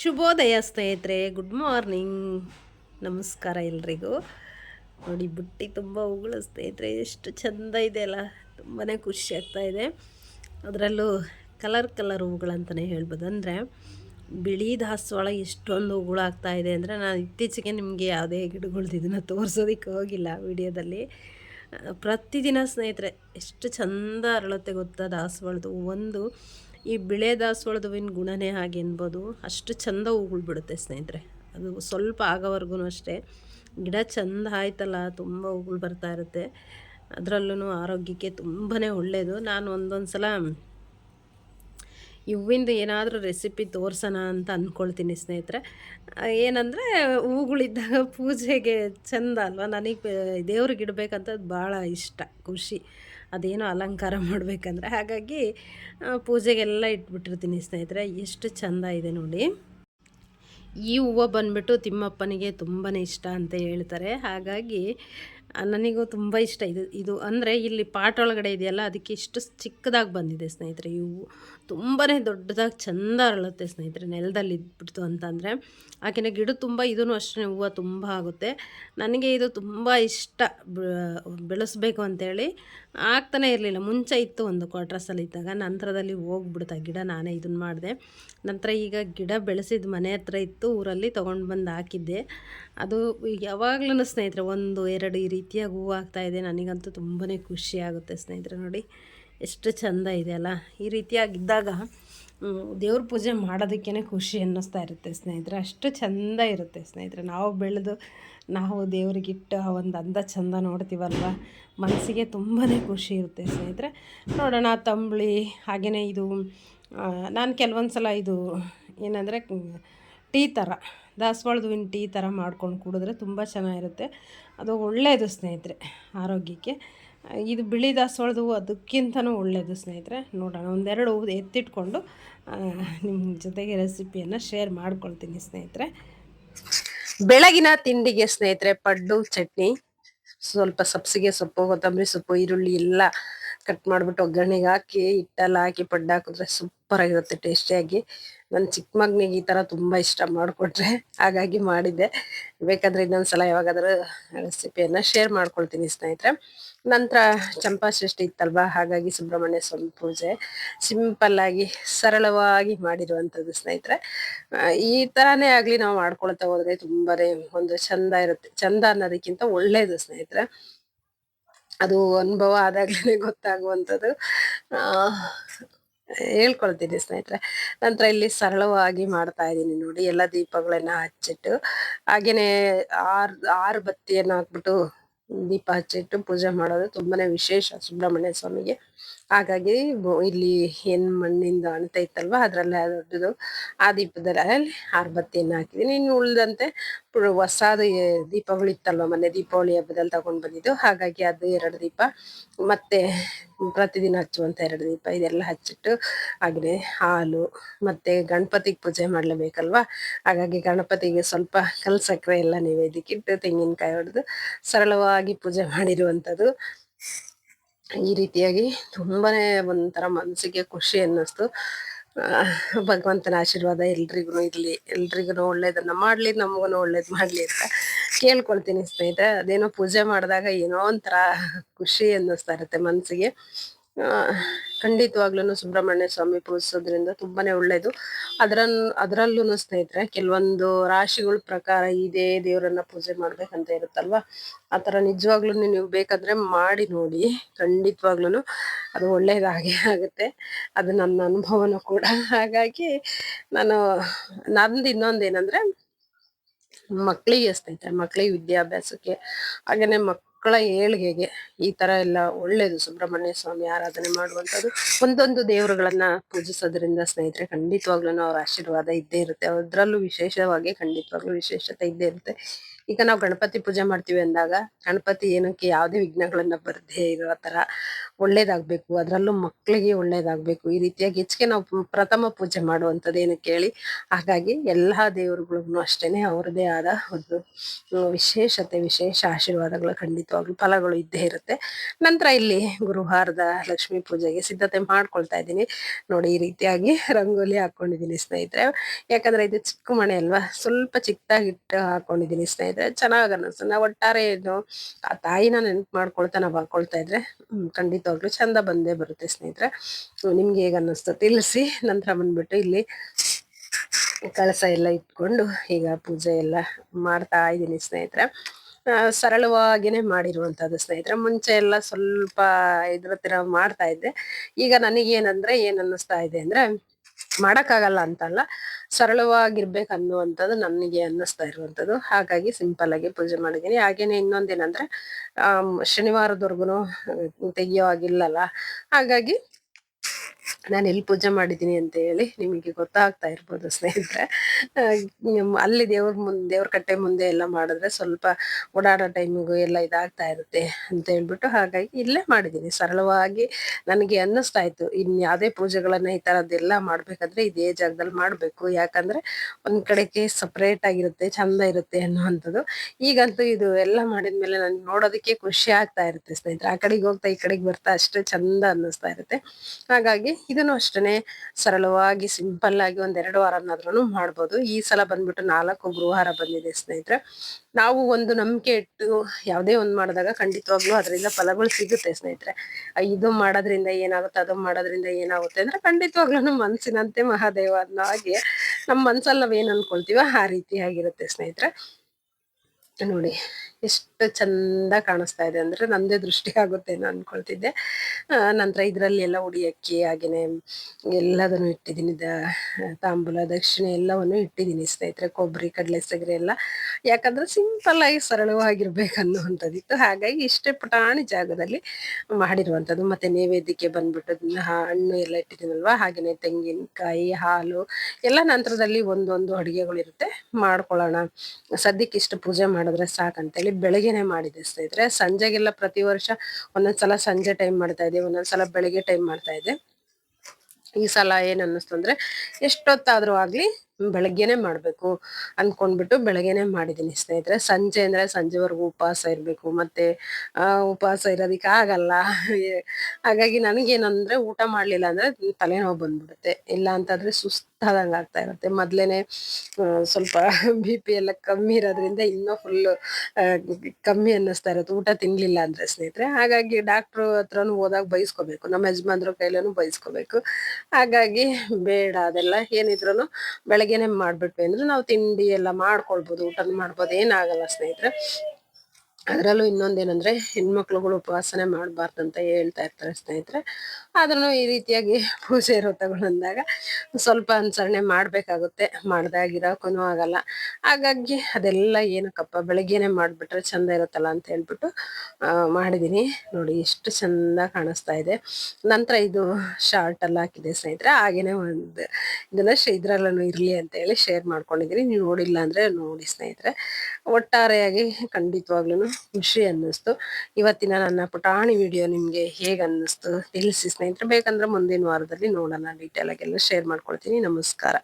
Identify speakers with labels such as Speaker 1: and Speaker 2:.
Speaker 1: ಶುಭೋದಯ ಸ್ನೇಹಿತರೆ good morning ನಮಸ್ಕಾರ ಎಲ್ರಿಗೂ. ನೋಡಿ, ಬುಟ್ಟಿ ತುಂಬ ಹೂಗಳು ಸ್ನೇಹಿತರೆ, ಎಷ್ಟು ಚೆಂದ ಇದೆ ಅಲ್ಲ ತುಂಬಾ ಖುಷಿ ಆಗ್ತಾ ಇದೆ. ಅದರಲ್ಲೂ ಕಲರ್ ಕಲರ್ ಹೂಗಳಂತಲೇ ಹೇಳ್ಬೋದು. ಅಂದರೆ, ಬಿಳಿ ದಾಸವಾಳ ಎಷ್ಟೊಂದು ಹೂಗಳು ಆಗ್ತಾ ಇದೆ ಅಂದರೆ, ನಾನು ಇತ್ತೀಚೆಗೆ ನಿಮಗೆ ಯಾವುದೇ ಗಿಡಗಳ್ದು ಇದನ್ನು ತೋರಿಸೋದಕ್ಕೆ ಹೋಗಿಲ್ಲ ವಿಡಿಯೋದಲ್ಲಿ. ಪ್ರತಿದಿನ ಸ್ನೇಹಿತರೆ, ಎಷ್ಟು ಚಂದ ಅರಳುತ್ತೆ ಗೊತ್ತಾ ದಾಸವಾಳದು ಒಂದು ಈ ಬಿಳೆ ದಾಸವಾಳದ ಹೂವಿನ ಗುಣನೇ ಹಾಗೆ ಅನ್ಬೋದು ಅಷ್ಟು ಚಂದ ಹೂಗಳು ಬಿಡುತ್ತೆ ಸ್ನೇಹಿತರೆ. ಅದು ಸ್ವಲ್ಪ ಆಗೋವರೆಗೂ ಅಷ್ಟೇ. ಗಿಡ ಚಂದ ಆಯ್ತಲ್ಲ, ತುಂಬ ಹೂಗಳು ಬರ್ತಾ ಇರುತ್ತೆ. ಅದರಲ್ಲೂ ಆರೋಗ್ಯಕ್ಕೆ ತುಂಬಾ ಒಳ್ಳೆಯದು ನಾನು ಒಂದೊಂದು ಸಲ ಹೂವಿಂದು ಏನಾದರೂ ರೆಸಿಪಿ ತೋರಿಸೋಣ ಅಂತ ಅಂದ್ಕೊಳ್ತೀನಿ ಸ್ನೇಹಿತರೆ. ಏನಂದರೆ ಹೂಗಳಿದ್ದಾಗ ಪೂಜೆಗೆ ಚೆಂದ ಅಲ್ವಾ? ನನಗೆ ದೇವ್ರಿಗೆ ಇಡಬೇಕಂತ ಭಾಳ ಇಷ್ಟ, ಖುಷಿ. ಅದೇನೋ ಅಲಂಕಾರ ಮಾಡಬೇಕಂದ್ರೆ. ಹಾಗಾಗಿ ಪೂಜೆಗೆಲ್ಲ ಇಟ್ಬಿಟ್ಟಿರ್ತೀನಿ ಸ್ನೇಹಿತರೆ. ಎಷ್ಟು ಚೆಂದ ಇದೆ ನೋಡಿ. ಈ ಹೂವು ಬಂದ್ಬಿಟ್ಟು ತಿಮ್ಮಪ್ಪನಿಗೆ ತುಂಬಾ ಇಷ್ಟ ಅಂತ ಹೇಳ್ತಾರೆ. ಹಾಗಾಗಿ ನನಗೂ ತುಂಬ ಇಷ್ಟ ಇದು ಇದು ಅಂದರೆ ಇಲ್ಲಿ ಪಾಟ್ ಒಳಗಡೆ ಇದೆಯಲ್ಲ, ಅದಕ್ಕೆ ಇಷ್ಟು ಚಿಕ್ಕದಾಗಿ ಬಂದಿದೆ ಸ್ನೇಹಿತರೆ. ಇವು ತುಂಬಾ ದೊಡ್ಡದಾಗಿ ಚೆಂದ ಅರಳುತ್ತೆ ಸ್ನೇಹಿತರೆ, ನೆಲದಲ್ಲಿ ಇದ್ಬಿಡ್ತು ಅಂತಂದರೆ. ಆಕೆನ ಗಿಡ ತುಂಬ ಇದೂ ಅಷ್ಟೇ ಹೂವು ತುಂಬ ಆಗುತ್ತೆ. ನನಗೆ ಇದು ತುಂಬ ಇಷ್ಟ ಬೆಳೆಸಬೇಕು ಅಂತೇಳಿ. ಆಗ್ತಾನೆ ಇರಲಿಲ್ಲ, ಮುಂಚೆ ಇತ್ತು ಒಂದು ಕ್ವಾಟ್ರಸಲ್ಲಿ ಇದ್ದಾಗ, ನಂತರದಲ್ಲಿ ಹೋಗ್ಬಿಡ್ತಾ ಗಿಡ, ನಾನೇ ಇದನ್ನು ಮಾಡಿದೆ. ನಂತರ ಈಗ ಗಿಡ ಬೆಳೆಸಿದ ಮನೆ ಹತ್ರ ಇತ್ತು, ಊರಲ್ಲಿ ತೊಗೊಂಡು ಬಂದು ಹಾಕಿದ್ದೆ. ಅದು ಯಾವಾಗ್ಲೂ ಸ್ನೇಹಿತರೆ, ಒಂದು, ಎರಡು ಈ ರೀತಿಯಾಗಿ ಹೂವು ಆಗ್ತಾಯಿದೆ ನನಗಂತೂ ತುಂಬಾ ಖುಷಿ ಆಗುತ್ತೆ ಸ್ನೇಹಿತರೆ ನೋಡಿ. ಎಷ್ಟು ಚೆಂದ ಇದೆ ಅಲ್ಲ? ಈ ರೀತಿಯಾಗಿದ್ದಾಗ ದೇವ್ರ ಪೂಜೆ ಮಾಡೋದಕ್ಕೇ ಖುಷಿ ಅನ್ನಿಸ್ತಾ ಇರುತ್ತೆ ಸ್ನೇಹಿತರೆ. ಅಷ್ಟು ಚೆಂದ ಇರುತ್ತೆ ಸ್ನೇಹಿತರೆ. ನಾವು ಬೆಳೆದು, ನಾವು ದೇವರಿಗಿಟ್ಟು ಆ ಒಂದು ಅಂದ ಚಂದ ನೋಡ್ತೀವಲ್ವ? ಮನಸ್ಸಿಗೆ ತುಂಬಾ ಖುಷಿ ಇರುತ್ತೆ ಸ್ನೇಹಿತರೆ. ನೋಡೋಣ, ತಂಬಳಿ ಹಾಗೆಯೇ ಇದು ನಾನು ಕೆಲವೊಂದು ಸಲ ಇದು ಏನಂದರೆ ಟೀ ಥರ. ದಾಸವಾಳದ ಹೂವಿನ ಟೀ ಥರ ಮಾಡ್ಕೊಂಡು ಕುಡಿದ್ರೆ ತುಂಬ ಚೆನ್ನಾಗಿರುತ್ತೆ. ಅದು ಒಳ್ಳೆಯದು ಸ್ನೇಹಿತರೆ, ಆರೋಗ್ಯಕ್ಕೆ. ಇದು ಬಿಳಿ ದಾಸವಾಳದ ಹೂವು ಅದಕ್ಕಿಂತನೂ ಒಳ್ಳೆಯದು ಸ್ನೇಹಿತರೆ. ನೋಡೋಣ, ಒಂದೆರಡು ಹೂವು ಎತ್ತಿಟ್ಕೊಂಡು ನಿಮ್ಮ ಜೊತೆಗೆ ರೆಸಿಪಿಯನ್ನು ಶೇರ್ ಮಾಡ್ಕೊಳ್ತೀನಿ ಸ್ನೇಹಿತರೆ. ಬೆಳಗಿನ ತಿಂಡಿಗೆ ಸ್ನೇಹಿತರೆ, ಪಡ್ಡು, ಚಟ್ನಿ, ಸ್ವಲ್ಪ ಸಬ್ಸಿಗೆ ಸೊಪ್ಪು, ಕೊತ್ತಂಬರಿ ಸೊಪ್ಪು, ಈರುಳ್ಳಿ ಎಲ್ಲ ಕಟ್ ಮಾಡಿಬಿಟ್ಟು ಒಗ್ಗರಣೆಗೆ ಹಾಕಿ, ಹಿಟ್ಟೆಲ್ಲ ಹಾಕಿ ಪಡ್ಡು ಹಾಕಿದ್ರೆ ಸೂಪರ್ ಆಗಿರುತ್ತೆ ಟೇಸ್ಟಿಯಾಗಿ ನನ್ನ ಚಿಕ್ಕ ಮಗನಿಗೆ ಈ ಥರ ತುಂಬ ಇಷ್ಟ ಮಾಡಿಕೊಟ್ರೆ ಹಾಗಾಗಿ ಮಾಡಿದ್ದೆ. ಬೇಕಾದರೆ ಇನ್ನೊಂದ್ಸಲ ಯಾವಾಗಾದರೂ ರೆಸಿಪಿಯನ್ನು ಶೇರ್ ಮಾಡ್ಕೊಳ್ತೀನಿ ಸ್ನೇಹಿತರೆ. ನಂತರ ಚಂಪಾ ಸೃಷ್ಟಿ ಇತ್ತಲ್ವಾ? ಹಾಗಾಗಿ ಸುಬ್ರಹ್ಮಣ್ಯ ಸ್ವಾಮಿ ಪೂಜೆ. ಸಿಂಪಲ್ಲಾಗಿ ಸರಳವಾಗಿ ಮಾಡಿರುವಂಥದ್ದು ಸ್ನೇಹಿತರೆ. ಈ ಥರನೇ ಆಗಲಿ ನಾವು ಮಾಡ್ಕೊಳ್ತಾ ಹೋದರೆ ತುಂಬಾನೇ ಒಂದು ಚಂದ ಇರುತ್ತೆ. ಚಂದ ಅನ್ನೋದಕ್ಕಿಂತ ಒಳ್ಳೇದು ಸ್ನೇಹಿತರೆ. ಅದು ಅನುಭವ ಆದಾಗ್ಲೇ ಗೊತ್ತಾಗುವಂಥದ್ದು. ಹೇಳ್ಕೊಳ್ತೀನಿ ಸ್ನೇಹಿತರೆ. ನಂತರ ಇಲ್ಲಿ ಸರಳವಾಗಿ ಮಾಡ್ತಾ ಇದ್ದೀನಿ ನೋಡಿ, ಎಲ್ಲ ದೀಪಗಳನ್ನ ಹಚ್ಚಿಟ್ಟು, ಹಾಗೇನೆ ಆರು ಆರು ಬತ್ತಿಯನ್ನು ಹಾಕ್ಬಿಟ್ಟು ದೀಪ ಹಚ್ಚಿಟ್ಟು ಪೂಜೆ ಮಾಡೋದು ತುಂಬಾನೇ ವಿಶೇಷ ಸುಬ್ರಹ್ಮಣ್ಯ ಸ್ವಾಮಿಗೆ. ಹಾಗಾಗಿ ಇಲ್ಲಿ ಏನ್ ಮಣ್ಣಿಂದ ಅಣತ ಇತ್ತಲ್ವಾ, ಅದ್ರಲ್ಲೇ ದೊಡ್ಡದು ಆ ದೀಪದಲ್ಲಿ ಆರ್ಬತ್ತಿಯನ್ನು ಹಾಕಿದೀನಿ ಇನ್ನು ಉಳಿದಂತೆ ಹೊಸದು ದೀಪಗಳು ಇತ್ತಲ್ವ, ಮೊನ್ನೆ ದೀಪಾವಳಿ ಹಬ್ಬದಲ್ಲಿ ತಗೊಂಡ್ ಬಂದಿದ್ದು. ಹಾಗಾಗಿ ಅದು ಎರಡು ದೀಪ, ಮತ್ತೆ ಪ್ರತಿದಿನ ಹಚ್ಚುವಂತ ಎರಡು ದೀಪ, ಇದೆಲ್ಲ ಹಚ್ಚಿಟ್ಟು ಹಾಗೆ ಹಾಲು, ಮತ್ತೆ ಗಣಪತಿಗೆ ಪೂಜೆ ಮಾಡ್ಲೇಬೇಕಲ್ವಾ. ಹಾಗಾಗಿ ಗಣಪತಿಗೆ ಸ್ವಲ್ಪ ಕಲ್ ಸಕ್ಕರೆ ಎಲ್ಲ ನೈವೇದ್ಯಕ್ಕಿಟ್ಟು ತೆಂಗಿನಕಾಯಿ ಹೊಡೆದು ಸರಳವಾಗಿ ಪೂಜೆ ಮಾಡಿರುವಂಥದ್ದು ಈ ರೀತಿಯಾಗಿ ತುಂಬಾನೇ ಒಂಥರ ಮನಸ್ಸಿಗೆ ಖುಷಿ ಅನ್ನಿಸ್ತು. ಭಗವಂತನ ಆಶೀರ್ವಾದ ಎಲ್ರಿಗೂ ಇರಲಿ ಎಲ್ರಿಗೂ ಒಳ್ಳೇದನ್ನ ಮಾಡ್ಲಿ ನಮಗೂ ಒಳ್ಳೇದು ಮಾಡಲಿ ಅಂತ ಕೇಳ್ಕೊಳ್ತೀನಿ ಸ್ನೇಹಿತರೆ. ಅದೇನೋ ಪೂಜೆ ಮಾಡಿದಾಗ ಏನೋ ಒಂಥರ ಖುಷಿ ಅನ್ನಿಸ್ತಾ ಇರುತ್ತೆ ಮನಸ್ಸಿಗೆ. ಖಂಡಿತವಾಗ್ಲೂ ಸುಬ್ರಹ್ಮಣ್ಯ ಸ್ವಾಮಿ ಪೂಜಿಸೋದ್ರಿಂದ ತುಂಬಾನೇ ಒಳ್ಳೇದು. ಅದರ ಅದರಲ್ಲೂ ಸ್ನೇಹಿತರೆ, ಕೆಲವೊಂದು ರಾಶಿಗಳ ಪ್ರಕಾರ ಇದೇ ದೇವರನ್ನ ಪೂಜೆ ಮಾಡ್ಬೇಕಂತ ಇರುತ್ತಲ್ವಾ? ಆತರ ನಿಜವಾಗ್ಲೂ ನೀವು ಬೇಕಾದ್ರೆ ಮಾಡಿ ನೋಡಿ. ಖಂಡಿತವಾಗ್ಲೂ ಅದು ಒಳ್ಳೇದಾಗೆ ಆಗುತ್ತೆ. ಅದು ನನ್ನ ಅನುಭವನೂ ಕೂಡ. ಹಾಗಾಗಿ ನಾನು, ನಂದು ಇನ್ನೊಂದೇನಂದ್ರೆ ಮಕ್ಕಳಿಗೆ ಸ್ನೇಹಿತರೆ ಮಕ್ಕಳಿಗೆ ವಿದ್ಯಾಭ್ಯಾಸಕ್ಕೆ, ಹಾಗೇನೆ ಮಕ್ ಮಕ್ಕಳ ಏಳ್ಗೆಗೆ ಈ ತರ ಎಲ್ಲ ಒಳ್ಳೇದು ಸುಬ್ರಹ್ಮಣ್ಯ ಸ್ವಾಮಿ ಆರಾಧನೆ ಮಾಡುವಂತದ್ದು ಒಂದೊಂದು ದೇವರುಗಳನ್ನ ಪೂಜಿಸೋದ್ರಿಂದ ಸ್ನೇಹಿತರೆ ಖಂಡಿತವಾಗ್ಲೂ ಅವ್ರ ಆಶೀರ್ವಾದ ಇದ್ದೇ ಇರುತ್ತೆ. ಅದ್ರಲ್ಲೂ ವಿಶೇಷವಾಗಿ ಖಂಡಿತವಾಗ್ಲೂ ವಿಶೇಷತೆ ಇದ್ದೇ ಇರುತ್ತೆ. ಈಗ ನಾವು ಗಣಪತಿ ಪೂಜೆ ಮಾಡ್ತೀವಿ ಅಂದಾಗ, ಗಣಪತಿ ಏನಕ್ಕೆ ಯಾವುದೇ ವಿಘ್ನಗಳನ್ನ ಬರದೇ ಇರೋ ತರ ಒಳ್ಳೇದಾಗ್ಬೇಕು, ಅದರಲ್ಲೂ ಮಕ್ಕಳಿಗೆ ಒಳ್ಳೇದಾಗಬೇಕು, ಈ ರೀತಿಯಾಗಿ ಹೆಚ್ಚಿಗೆ ನಾವು ಪ್ರಥಮ ಪೂಜೆ ಮಾಡುವಂಥದ್ದು ಏನಕ್ಕೆ ಹೇಳಿ, ಹಾಗಾಗಿ ಎಲ್ಲಾ ದೇವರುಗಳಿಗೂ ಅಷ್ಟೇನೆ ಅವರದೇ ಆದ ಒಂದು ವಿಶೇಷತೆ, ವಿಶೇಷ ಆಶೀರ್ವಾದಗಳು ಖಂಡಿತವಾಗ್ಲೂ ಫಲಗಳು ಇದ್ದೇ ಇರುತ್ತೆ. ನಂತರ ಇಲ್ಲಿ ಗುರುವಾರದ ಲಕ್ಷ್ಮೀ ಪೂಜೆಗೆ ಸಿದ್ಧತೆ ಮಾಡ್ಕೊಳ್ತಾ ಇದ್ದೀನಿ. ನೋಡಿ, ಈ ರೀತಿಯಾಗಿ ರಂಗೋಲಿ ಹಾಕೊಂಡಿದ್ದೀನಿ ಸ್ನೇಹಿತರೆ. ಯಾಕಂದ್ರೆ ಇದು ಚಿಕ್ಕ ಮನೆ ಅಲ್ವಾ? ಸ್ವಲ್ಪ ಚಿಕ್ಕದಾಗಿಟ್ಟು ಹಾಕೊಂಡಿದ್ದೀನಿ ಸ್ನೇಹಿತರೆ. ಚೆನ್ನಾಗ್ ಅನ್ನಿಸ್ತು. ನಾವು ಒಟ್ಟಾರೆ ಇದು ಆ ತಾಯಿನ ನೆನ್ಪು ಮಾಡ್ಕೊಳ್ತಾ ನಾವು ಹಾಕೊಳ್ತಾ ಇದ್ರೆ ಖಂಡಿತವಾಗ್ಲೂ ಚಂದ ಬಂದೇ ಬರುತ್ತೆ ಸ್ನೇಹಿತರೆ. ನಿಮ್ಗೆ ಹೇಗ ಅನ್ನಿಸ್ತು ತಿಳಿಸಿ. ನಂತರ ಬಂದ್ಬಿಟ್ಟು ಇಲ್ಲಿ ಕಳಸ ಎಲ್ಲ ಇಟ್ಕೊಂಡು ಈಗ ಪೂಜೆ ಎಲ್ಲ ಮಾಡ್ತಾ ಇದ್ದೀನಿ ಸ್ನೇಹಿತರೆ. ಸರಳವಾಗಿನೇ ಮಾಡಿರುವಂತದ್ದು ಸ್ನೇಹಿತರೆ. ಮುಂಚೆ ಎಲ್ಲ ಸ್ವಲ್ಪ ಇದ್ರ ತರ ಮಾಡ್ತಾ ಇದ್ದೆ. ಈಗ ನನಗೇನಂದ್ರೆ ಏನ್ ಅನ್ನಿಸ್ತಾ ಇದೆ ಅಂದ್ರೆ ಮಾಡಕ್ಕಾಗಲ್ಲ ಅಂತಲ್ಲ ಸರಳವಾಗಿರ್ಬೇಕು ಅನ್ನುವಂಥದ್ದು ನನಗೆ ಅನ್ನಿಸ್ತಾ ಇರುವಂಥದ್ದು. ಹಾಗಾಗಿ ಸಿಂಪಲ್ ಆಗಿ ಪೂಜೆ ಮಾಡಿದ್ದೀನಿ. ಹಾಗೇನೆ ಇನ್ನೊಂದೇನಂದ್ರೆ ಶನಿವಾರದವರೆಗೂ ತೆಗಿಯೋ ಆಗಿಲ್ಲಲ್ಲ ಹಾಗಾಗಿ ನಾನು ಎಲ್ಲಿ ಪೂಜೆ ಮಾಡಿದ್ದೀನಿ ಅಂತ ಹೇಳಿ ನಿಮಗೆ ಗೊತ್ತಾಗ್ತಾ ಇರ್ಬೋದು ಸ್ನೇಹಿತರೆ. ಅಲ್ಲಿ ದೇವ್ರ ಮುಂದೆ ದೇವ್ರ ಕಟ್ಟೆ ಮುಂದೆ ಎಲ್ಲ ಮಾಡಿದ್ರೆ ಸ್ವಲ್ಪ ಓಡಾಡೋ ಟೈಮಿಗೂ ಎಲ್ಲ ಇದಾಗ್ತಾ ಇರುತ್ತೆ ಅಂತ ಹೇಳ್ಬಿಟ್ಟು ಹಾಗಾಗಿ ಇಲ್ಲೇ ಮಾಡಿದ್ದೀನಿ. ಸರಳವಾಗಿ ನನಗೆ ಅನ್ನಿಸ್ತಾ ಇತ್ತು. ಇನ್ ಯಾವುದೇ ಪೂಜೆಗಳನ್ನ ಈ ಥರದ್ದೆಲ್ಲ ಮಾಡ್ಬೇಕಾದ್ರೆ ಇದೇ ಜಾಗದಲ್ಲಿ ಮಾಡಬೇಕು. ಯಾಕಂದ್ರೆ ಒಂದ್ ಕಡೆಗೆ ಸಪ್ರೇಟ್ ಆಗಿರುತ್ತೆ, ಚಂದ ಇರುತ್ತೆ ಅನ್ನುವಂಥದ್ದು. ಈಗಂತೂ ಇದು ಎಲ್ಲ ಮಾಡಿದ್ಮೇಲೆ ನನಗೆ ನೋಡೋದಕ್ಕೆ ಖುಷಿ ಆಗ್ತಾ ಇರುತ್ತೆ ಸ್ನೇಹಿತರೆ. ಆ ಕಡೆಗೆ ಹೋಗ್ತಾ ಈ ಕಡೆಗೆ ಬರ್ತಾ ಅಷ್ಟೇ ಚಂದ ಅನ್ನಿಸ್ತಾ ಇರುತ್ತೆ. ಹಾಗಾಗಿ ಇದನ್ನು ಅಷ್ಟೇ ಸರಳವಾಗಿ, ಸಿಂಪಲ್ ಆಗಿ ಒಂದೆರಡು ವಾರನಾದ್ರೂ ಮಾಡ್ಬೋದು. ಈ ಸಲ ಬಂದ್ಬಿಟ್ಟು ನಾಲ್ಕು ಗುರುವಾರ ಬಂದಿದೆ ಸ್ನೇಹಿತರೆ. ನಾವು ಒಂದು ನಂಬಿಕೆ ಇಟ್ಟು ಯಾವುದೇ ಒಂದು ಮಾಡಿದಾಗ ಖಂಡಿತವಾಗ್ಲೂ ಅದರಿಂದ ಫಲಗಳು ಸಿಗುತ್ತೆ ಸ್ನೇಹಿತರೆ. ಇದು ಮಾಡೋದ್ರಿಂದ ಏನಾಗುತ್ತೆ, ಅದು ಮಾಡೋದ್ರಿಂದ ಏನಾಗುತ್ತೆ ಅಂದ್ರೆ ಖಂಡಿತವಾಗ್ಲೂ ಮನಸ್ಸಿನಂತೆ ಮಹಾದೇವ ಅನ್ನೋ ಹಾಗೆ ನಮ್ಮ ಮನ್ಸಲ್ಲಿ ನಾವ್ ಏನ್ ಅನ್ಕೊಳ್ತೀವೋ ಆ ರೀತಿಯಾಗಿರುತ್ತೆ ಸ್ನೇಹಿತರೆ. ನೋಡಿ, ಎಷ್ಟು ಚಂದ ಕಾಣಿಸ್ತಾ ಇದೆ ಅಂದ್ರೆ ನಂದೇ ದೃಷ್ಟಿ ಆಗುತ್ತೆ ಅನ್ಕೊಳ್ತಿದ್ದೆ. ನಂತರ ಇದರಲ್ಲಿ ಎಲ್ಲ ಉಡಿಯಕ್ಕಿ ಹಾಗೇನೆ ಎಲ್ಲದನ್ನು ಇಟ್ಟಿದ್ದೀನಿ. ದ, ತಾಂಬೂಲ, ದಕ್ಷಿಣೆ ಎಲ್ಲವನ್ನು ಇಟ್ಟಿದ್ದೀನಿ ಸ್ನೇಹಿತರೆ, ಕೊಬ್ಬರಿ, ಕಡಲೆ ಸಗರೆ ಎಲ್ಲ. ಯಾಕಂದ್ರೆ ಸಿಂಪಲ್ ಆಗಿ ಸರಳವಾಗಿರ್ಬೇಕು ಅನ್ನುವಂಥದ್ದಿತ್ತು ಹಾಗಾಗಿ ಇಷ್ಟೇ ಪುಟಾಣಿ ಜಾಗದಲ್ಲಿ ಮಾಡಿರುವಂಥದ್ದು. ಮತ್ತೆ ನೈವೇದ್ಯಕ್ಕೆ ಬಂದ್ಬಿಟ್ಟು ಹಣ್ಣು ಎಲ್ಲ ಇಟ್ಟಿದ್ದೀನಲ್ವಾ? ಹಾಗೆಯೇ ತೆಂಗಿನಕಾಯಿ, ಹಾಲು ಎಲ್ಲ ನಂತರದಲ್ಲಿ ಒಂದೊಂದು ಅಡುಗೆಗಳಿರುತ್ತೆ ಮಾಡ್ಕೊಳ್ಳೋಣ. ಸದ್ಯಕ್ಕೆ ಇಷ್ಟು ಪೂಜೆ ಮಾಡಿದ್ರೆ ಸಾಕಂತೇಳಿ ಬೆಳಗ್ಗೆನೆ ಮಾಡಿದೆ ಸ್ನೇಹಿತರೆ. ಸಂಜೆಗೆಲ್ಲ ಪ್ರತಿ ವರ್ಷ ಒಂದೊಂದ್ಸಲ ಸಂಜೆ ಟೈಮ್ ಮಾಡ್ತಾ ಇದ್ದೆ ಒಂದೊಂದ್ಸಲ ಬೆಳಿಗ್ಗೆ ಟೈಮ್ ಮಾಡ್ತಾ ಇದ್ದೆ. ಈ ಸಲ ಏನ್ ಅನ್ನಿಸ್ತು ಅಂದ್ರೆ ಎಷ್ಟೊತ್ತಾದ್ರೂ ಆಗ್ಲಿ ಬೆಳಗ್ಗೆನೆ ಮಾಡ್ಬೇಕು ಅನ್ಕೊಂಡ್ಬಿಟ್ಟು ಬೆಳಗ್ಗೆನೆ ಮಾಡಿದೀನಿ ಸ್ನೇಹಿತರೆ. ಸಂಜೆ ಅಂದ್ರೆ ಸಂಜೆವರೆಗೂ ಉಪವಾಸ ಇರ್ಬೇಕು. ಮತ್ತೆ ಉಪವಾಸ ಇರೋದಿಕ್ ಆಗಲ್ಲ. ಹಾಗಾಗಿ ನನಗೇನಂದ್ರೆ ಊಟ ಮಾಡ್ಲಿಲ್ಲ ಅಂದ್ರೆ ತಲೆನೋವು ಬಂದ್ಬಿಡುತ್ತೆ. ಇಲ್ಲ ಅಂತಂದ್ರೆ ಸುಸ್ತಾದಂಗ ಆಗ್ತಾ ಇರುತ್ತೆ. ಮೊದ್ಲೇನೆ ಸ್ವಲ್ಪ ಬಿ ಪಿ ಎಲ್ಲ ಕಮ್ಮಿ ಇರೋದ್ರಿಂದ ಇನ್ನೂ ಫುಲ್ ಕಮ್ಮಿ ಅನ್ನಿಸ್ತಾ ಇರುತ್ತೆ. ಊಟ ತಿನ್ಲಿಲ್ಲ ಅಂದ್ರೆ ಸ್ನೇಹಿತರೆ. ಹಾಗಾಗಿ ಡಾಕ್ಟ್ರು ಹತ್ರನು ಹೋದಾಗ ಬೈಸ್ಕೋಬೇಕು. ನಮ್ಮ ಯಜಮಾನ್ರ ಕೈಲೂ ಬೈಸ್ಕೋಬೇಕು. ಹಾಗಾಗಿ ಬೇಡ ಅದೆಲ್ಲ. ಏನಿದ್ರು ಬೆಳಗ್ಗೆನೆ ಮಾಡ್ಬಿಟ್ವಿ ಅಂದ್ರೆ ನಾವು ತಿಂಡಿ ಎಲ್ಲ ಮಾಡ್ಕೊಳ್ಬೋದು ಊಟ ಮಾಡ್ಬೋದು, ಏನಾಗಲ್ಲ ಸ್ನೇಹಿತರೆ. ಅದರಲ್ಲೂ ಇನ್ನೊಂದೇನಂದ್ರೆ ಹೆಣ್ಮಕ್ಳುಗಳು ಉಪವಾಸನೆ ಮಾಡಬಾರ್ದು ಅಂತ ಹೇಳ್ತಾ ಇರ್ತಾರೆ ಸ್ನೇಹಿತರೆ. ಆದ್ರೂ ಈ ರೀತಿಯಾಗಿ ಪೂಜೆ ಇರೋ ಅಂದಾಗ ಸ್ವಲ್ಪ ಅನುಸರಣೆ ಮಾಡ್ಬೇಕಾಗುತ್ತೆ. ಮಾಡ್ದಾಗಿರೋಕ್ಕೂ ಆಗಲ್ಲ. ಹಾಗಾಗಿ ಅದೆಲ್ಲ ಏನಕ್ಕಪ್ಪ, ಬೆಳಗ್ಗೆನೆ ಮಾಡಿಬಿಟ್ರೆ ಚಂದ ಇರುತ್ತಲ್ಲ ಅಂತ ಹೇಳ್ಬಿಟ್ಟು ಮಾಡಿದ್ದೀನಿ ನೋಡಿ ಎಷ್ಟು ಚಂದ ಕಾಣಿಸ್ತಾ ಇದೆ. ನಂತರ ಇದು ಶಾರ್ಟ್ ಎಲ್ಲ ಹಾಕಿದೆ ಸ್ನೇಹಿತರೆ. ಹಾಗೇನೆ ಒಂದು ಇದನ್ನ ಇದ್ರಲ್ಲೂ ಇರಲಿ ಅಂತ ಹೇಳಿ ಶೇರ್ ಮಾಡ್ಕೊಂಡಿದ್ದೀನಿ ನೀವು ನೋಡಿಲ್ಲ ಅಂದ್ರೆ ನೋಡಿ ಸ್ನೇಹಿತರೆ. ಒಟ್ಟಾರೆಯಾಗಿ ಖಂಡಿತವಾಗ್ಲೂ ಖುಷಿ ಅನ್ನಿಸ್ತು. ಇವತ್ತಿನ ನನ್ನ ಪುಟಾಣಿ ವಿಡಿಯೋ ನಿಮಗೆ ಹೇಗೆ ಅನ್ನಿಸ್ತು ತಿಳಿಸಿ ಸ್ನೇಹಿತರೆ. ಬೇಕಂದ್ರೆ ಮುಂದಿನ ವಾರದಲ್ಲಿ ನೋಡೋಣ. ಡೀಟೇಲ್ ಆಗಿ ಎಲ್ಲ ಶೇರ್ ಮಾಡ್ಕೊಳ್ತೀನಿ. ನಮಸ್ಕಾರ.